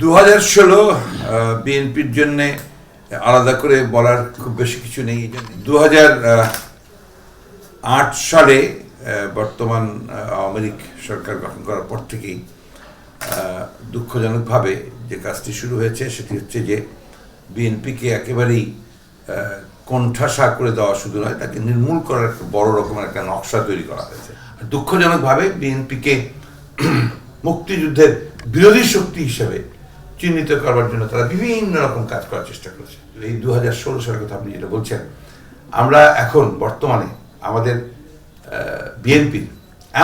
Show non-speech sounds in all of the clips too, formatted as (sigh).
দু হাজার ষোলো বিএনপির জন্য আলাদা করে বলার খুব বেশি কিছু নেই দু হাজার আট সালে বর্তমান আওয়ামী সরকার গঠন করার পর থেকেই দুঃখজনকভাবে যে কাজটি শুরু হয়েছে সেটি হচ্ছে যে বিএনপিকে একেবারেই কোণঠাসা করে দেওয়া শুধু নয়, তাকে নির্মূল করার একটা বড় রকমের একটা নকশা তৈরি করা হয়েছে। দুঃখজনকভাবে বিএনপিকে (clears throat) মুক্তিযুদ্ধের বিরোধী শক্তি হিসেবে চিহ্নিত করবার জন্য তারা বিভিন্ন রকম কাজ করার চেষ্টা করেছে। এই দু হাজার ষোলো সালের কথা আপনি যেটা বলছেন, আমরা এখন বর্তমানে আমাদের বিএনপির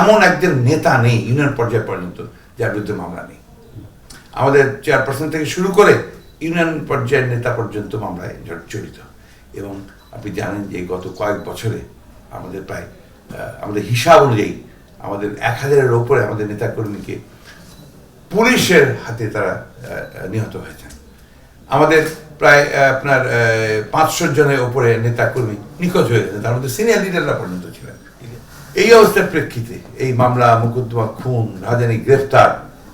এমন একজন নেতা নেই ইউনিয়ন পর্যায় পর্যন্ত যার বিরুদ্ধে মামলা নেই। আমাদের চেয়ারপারসন থেকে শুরু করে ইউনিয়ন পর্যায়ের নেতা পর্যন্ত মামলায় জড়িত। এবং আপনি জানেন যে গত কয়েক বছরে আমাদের প্রায় আমাদের হিসাব অনুযায়ী আমাদের এক হাজারের ওপরে আমাদের নেতাকর্মীকে পুলিশের হাতে তারা নিহত হয়েছেন। আমাদের প্রায় আপনার পাঁচশো জনের ওপরে নেতাকর্মী নিখোঁজ হয়ে গেছেন তার মধ্যে সিনিয়র লিডাররা পর্যন্ত ছিলেন। এই অবস্থার প্রেক্ষিতে এই মামলা, মুকদ্দমা, খুন রাজধানী গ্রেফতার,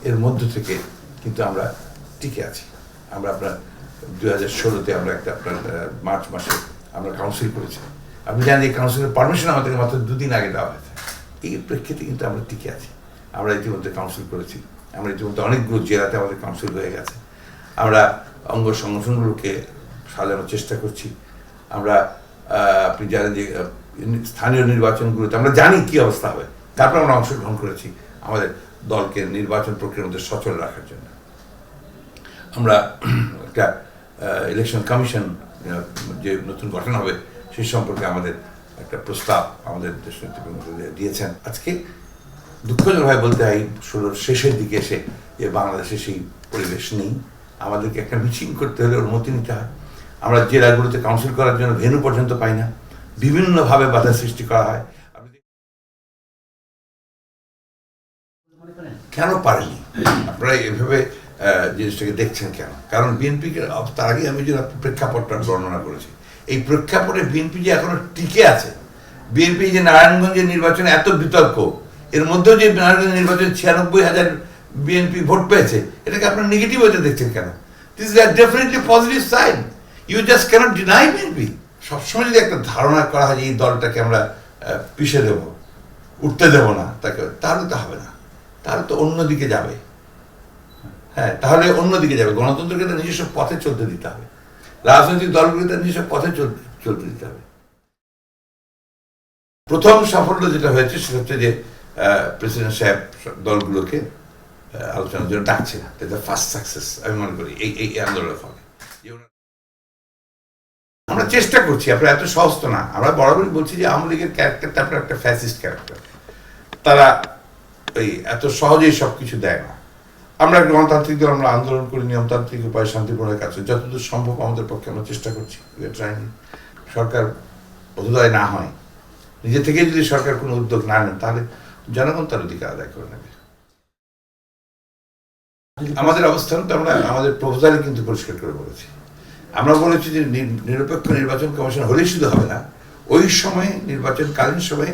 এর মধ্য থেকে কিন্তু আমরা টিকে আছি। আমরা আপনার দুই হাজার ষোলোতে আমরা একটা আপনার মার্চ মাসে আমরা কাউন্সিল করেছি। আপনি জানেন এই কাউন্সিলের পারমিশন আমাদেরকে মাত্র দুদিন আগে দেওয়া হয়েছে। এই প্রেক্ষিতে কিন্তু আমরা টিকে আছি। আমরা ইতিমধ্যে কাউন্সিল করেছি। আমরা ইতিমধ্যে অনেকগুলো জেলাতে আমাদের কাউন্সিল হয়ে গেছে। আমরা অঙ্গ সংগঠনগুলোকে সাজানোর চেষ্টা করছি। আমরা আপনি জানেন যে স্থানীয় নির্বাচনগুলোতে আমরা জানি কি অবস্থা হবে। তারপর আমরা অংশগ্রহণ করেছি আমাদের দলকে নির্বাচন প্রক্রিয়ার মধ্যে সচল রাখার জন্য। আমরা একটা ইলেকশন কমিশন যে নতুন গঠন হবে, সেই সম্পর্কে আমাদের একটা প্রস্তাব আমাদের দিয়েছেন। আজকে দুঃখজনকভাবে বলতে হয়, ষোলোর শেষের দিকে এসে যে বাংলাদেশে সেই পরিবেশ নেই। আমাদেরকে একটা মিটিং করতে হলে অনুমতি নিতে হয়। আমরা জেলাগুলোতে কাউন্সিল করার জন্য ভেনু পর্যন্ত পাই না। বিভিন্নভাবে বাধা সৃষ্টি করা হয়। কেন পারেনি? আপনারা এভাবে জিনিসটাকে দেখছেন কেন? কারণ বিএনপি তার আগে আমি যে প্রেক্ষাপটটা বর্ণনা করেছি। এই প্রেক্ষাপটে বিএনপি যে এখনও টিকে আছে, বিএনপি যে নারায়ণগঞ্জের নির্বাচনে এত বিতর্ক এর মধ্যেও যে নারায়ণগঞ্জ নির্বাচনে ছিয়ানব্বই হাজার বিএনপি ভোট পেয়েছে, এটাকে আপনার নেগেটিভ হতে দেখছেন কেন? This is definitely positive side you just can't deny BNP সবসময় যদি একটা ধারণা করা হয় যে এই দলটাকে আমরা পিষে দেব, উঠতে দেব না, তাকে, তাহলে তো হবে না। তাহলে তো অন্যদিকে যাবে। হ্যাঁ তাহলে অন্যদিকে যাবে। গণতন্ত্রকে তার নিজস্ব পথে চলতে দিতে হবে। রাজনৈতিক দলগুলোকে তার নিজস্ব পথে চলতে চলতে দিতে হবে। প্রথম সাফল্য যেটা হয়েছে সেটা হচ্ছে যে প্রেসিডেন্ট সাহেব দলগুলোকে আলোচনার জন্য ডাকছে না। ফার্স্ট সাকসেস আমি মনে করি, এই এই আন্দোলনের ফলে। আমরা চেষ্টা করছি, আপনার এত সহজ না। আমরা বরাবরই বলছি যে আওয়ামী লীগের ক্যারেক্টারটা আপনার একটা ফ্যাসিস্ট ক্যারেক্টার তারা ওই এত সহজেই সব কিছু দেয় না। আমরা গণতান্ত্রিক দল, আমরা আন্দোলন করি, নিয়মতান্ত্রিক উপায় শান্তিপূর্ণ কাছে যতদূর সম্ভব আমাদের পক্ষে আমরা চেষ্টা করছি. সরকার বোধোদয় না হয়। নিজে থেকে যদি সরকার কোনো উদ্যোগ না নেন, তাহলে জনগণ তার অধিকার আদায় করে নেবে। আমাদের অবস্থান তো আমরা, আমাদের প্রপোজালে কিন্তু পরিষ্কার করে বলেছি। আমরা বলেছি যে নিরপেক্ষ নির্বাচন কমিশন হলেই শুধু হবে না, ওই সময়ে নির্বাচনকালীন সময়ে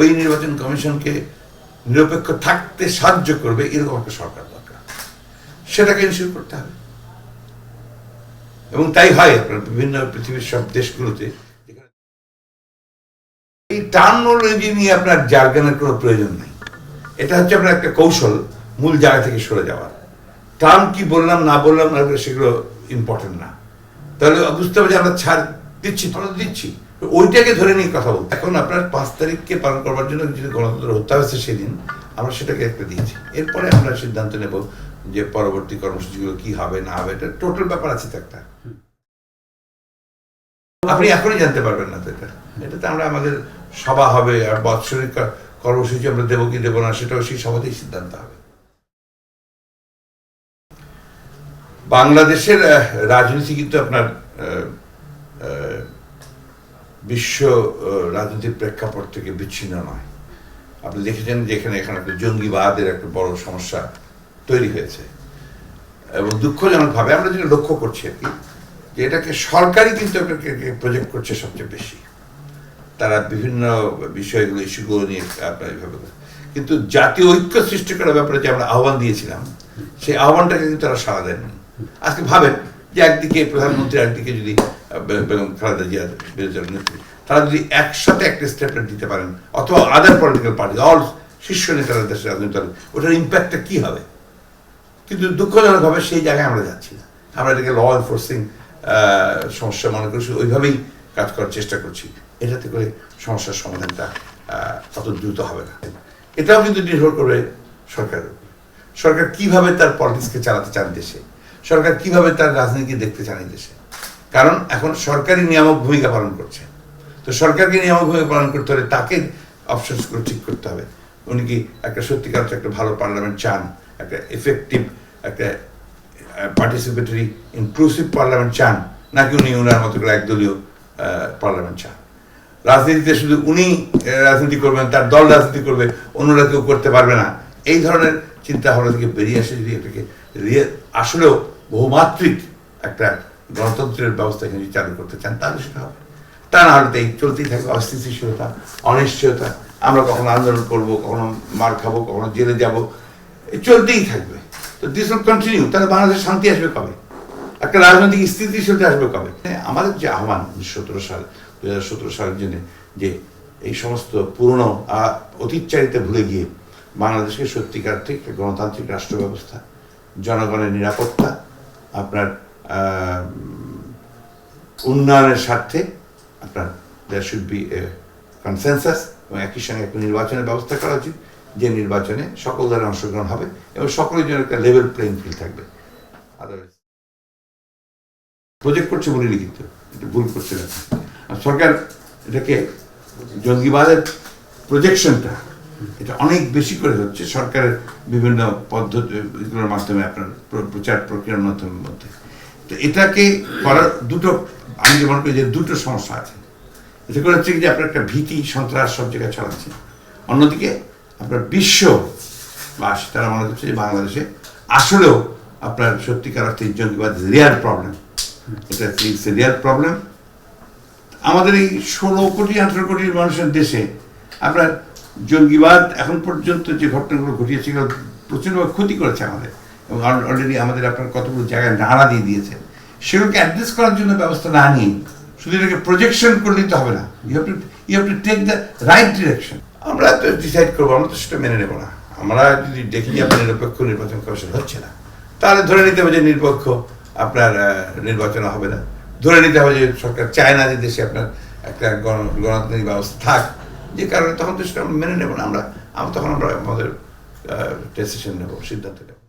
ওই নির্বাচন কমিশনকে নিরপেক্ষ থাকতে সাহায্য করবে এরকম একটা সরকার দরকার। সেটাকে ইনশিওর করতে হবে। এবং তাই হয় আপনার বিভিন্ন পৃথিবীর সব দেশগুলোতে টার্মোলজি নিয়ে আপনার জার্গানের কোনো প্রয়োজন নেই। এটা হচ্ছে আপনার একটা কৌশল মূল জায়গা থেকে সরে যাওয়ার টার্ম কি বললাম না বললাম না সেগুলো ইম্পর্টেন্ট না। তাহলে বুঝতে হবে যে আমরা ছাড় দিচ্ছি তাহলে দিচ্ছি। ওইটাকে ধরে নিয়ে কথা বলব এখন আপনার পাঁচ তারিখকে পালন করবার জন্য যদি গণতন্ত্র হত্যা হয়েছে সেদিন আমরা সেটাকে একটা দিয়েছি। এরপরে আমরা সিদ্ধান্ত নেব যে পরবর্তী কর্মসূচিগুলো কি হবে না হবে এটা টোটাল ব্যাপার আছে তো একটা। আপনি এখনই জানতে পারবেন না তো এটা। এটাতে আমরা আমাদের সভা হবে আর বাৎসরিক কর্মসূচি আমরা দেবো কি দেবো না, সেটাও সেই সভাতেই সিদ্ধান্ত হবে। বাংলাদেশের রাজনীতি কিন্তু আপনার বিশ্ব রাজনীতির প্রেক্ষাপট থেকে বিচ্ছিন্ন নয়। আপনি দেখেছেন যে এখানে একটা জঙ্গিবাদের একটা বড় সমস্যা তৈরি হয়েছে। এবং দুঃখজনকভাবে আমরা যেটা লক্ষ্য করছি আর কি, যে এটাকে সরকারই কিন্তু প্রজেক্ট করছে সবচেয়ে বেশি। তারা বিভিন্ন বিষয়গুলো ইস্যুগুলো নিয়ে আপনার এইভাবে কিন্তু জাতীয় ঐক্য সৃষ্টি করার ব্যাপারে যে আমরা আহ্বান দিয়েছিলাম সেই আহ্বানটাকে কিন্তু তারা সাড়া দেননি। আজকে ভাবেন যে একদিকে প্রধানমন্ত্রী একদিকে যদি খালেদা জিয়া বেরোজার নেত্রী তারা যদি একসাথে একটা স্টেপলেট দিতে পারেন অথবা আদার পলিটিক্যাল পার্টি অল শীর্ষ নেতারা দেশের রাজনৈতিক দল, ওটার ইম্প্যাক্টটা কি হবে? কিন্তু দুঃখজনকভাবে সেই জায়গায় আমরা যাচ্ছি না। আমরা এটাকে ল এনফোর্সিং সমস্যা মনে করছি ওইভাবেই কাজ করার চেষ্টা করছি। এটাতে করে সমস্যার সমাধানটা অত দ্রুত হবে না। এটাও কিন্তু নির্ভর করবে সরকারের উপর। সরকার কীভাবে তার পলিটিক্সকে চালাতে চান দেশে? সরকার কীভাবে তার রাজনীতি দেখতে চান দেশে? কারণ এখন সরকারি নিয়ামক ভূমিকা পালন করছে। তো সরকারকে নিয়ামক ভূমিকা পালন করতে হলে তাকে অপশনসগুলো ঠিক করতে হবে। উনি কি একটা সত্যিকার একটা ভালো পার্লামেন্ট চান, একটা এফেক্টিভ একটা পার্টিসিপেটরি ইনক্লুসিভ পার্লামেন্ট চান, নাকি উনি ওনার মতো করে একদলীয় পার্লামেন্ট চান? রাজনীতিতে শুধু উনি রাজনীতি করবেন, তার দল রাজনীতি করবে, অন্যরা কেউ করতে পারবে না। এই ধরনের চিন্তা ভাবনা থেকে বেরিয়ে আসে যদি এটাকে আসলেও বহুমাত্রিক একটা গণতন্ত্রের ব্যবস্থা এখানে চালু করতে চান, তাহলে সেটা হবে। তা না হলে তো এই চলতেই থাকবে অস্থিতিশীলতা, অনিশ্চয়তা। আমরা কখনো আন্দোলন করব, কখনো মার খাব, কখনো জেলে যাব এই চলতেই থাকবে। তো দিস উইল কন্টিনিউ তাহলে বাংলাদেশ শান্তি আসবে কবে? একটা রাজনৈতিক স্থিতিশীলতা আসবে কবে? আমাদের যে আহ্বান সতেরো সাল দু হাজার সতেরো সালের জন্য যে এই সমস্ত পুরনো অতীতচারিতা ভুলে গিয়ে বাংলাদেশকে সত্যিকার ঠিক গণতান্ত্রিক রাষ্ট্র ব্যবস্থা জনগণের নিরাপত্তা, আপনার উন্নয়নের স্বার্থে আপনার দেয়ার শুড বি কনসেনসাস এবং একই সঙ্গে একটা নির্বাচনের ব্যবস্থা করা উচিত, যে নির্বাচনে সকল দলের অংশগ্রহণ হবে এবং সকলের জন্য একটা লেভেল প্লেইং ফিল্ড থাকবে। আদারওয়াইজ প্রজেক্ট করছে বলে লিখিত ভুল করছে না আর সরকার এটাকে জঙ্গিবাদের প্রজেকশনটা এটা অনেক বেশি করে হচ্ছে সরকারের বিভিন্ন পদ্ধতিগুলোর মাধ্যমে আপনার প্রচার প্রক্রিয়ার মাধ্যমে মধ্যে। তো এটাকে করার দুটো, আমি যে মনে করি যে দুটো সমস্যা আছে। এটা করে হচ্ছে যে আপনার একটা ভীতি, সন্ত্রাস সব জায়গায় ছড়াচ্ছে। অন্যদিকে আপনার বিশ্ব বাস, তারা মনে করছে যে বাংলাদেশে আসলেও আপনার সত্যিকার অর্থে জঙ্গিবাদ রিয়াল প্রবলেম। এটা ইটস এ রিয়াল প্রবলেম। আমাদের এই ষোলো কোটি, আঠেরো কোটি মানুষের দেশে আপনার জঙ্গিবাদ এখন পর্যন্ত যে ঘটনাগুলো ঘটিয়েছে এগুলো প্রচুরভাবে ক্ষতি করেছে আমাদের। এবং অলরেডি আমাদের আপনার কতগুলো জায়গায় নাড়া দিয়ে দিয়েছে। সেগুলোকে অ্যাড্রেস করার জন্য ব্যবস্থা না নিয়ে শুধু এটাকে প্রজেকশন করে তো হবে না। You have to you have to take the right direction আমরা তো ডিসাইড করব, আমরা তো সেটা মেনে নেব না। আমরা যদি দেখি আপনার নিরপেক্ষ নির্বাচন কমিশন হচ্ছে না, তাহলে ধরে নিতে হবে যে নিরপেক্ষ আপনার নির্বাচন হবে না। ধরে নিতে হবে যে সরকার চায় না যে দেশে আপনার একটা গণ- গণতান্ত্রিক ব্যবস্থা থাক। যে কারণে তখন তো সেটা আমরা মেনে নেব না। আমরা আমরা তখন আমরা আমাদের ডিসিশন নেব, সিদ্ধান্ত নেব।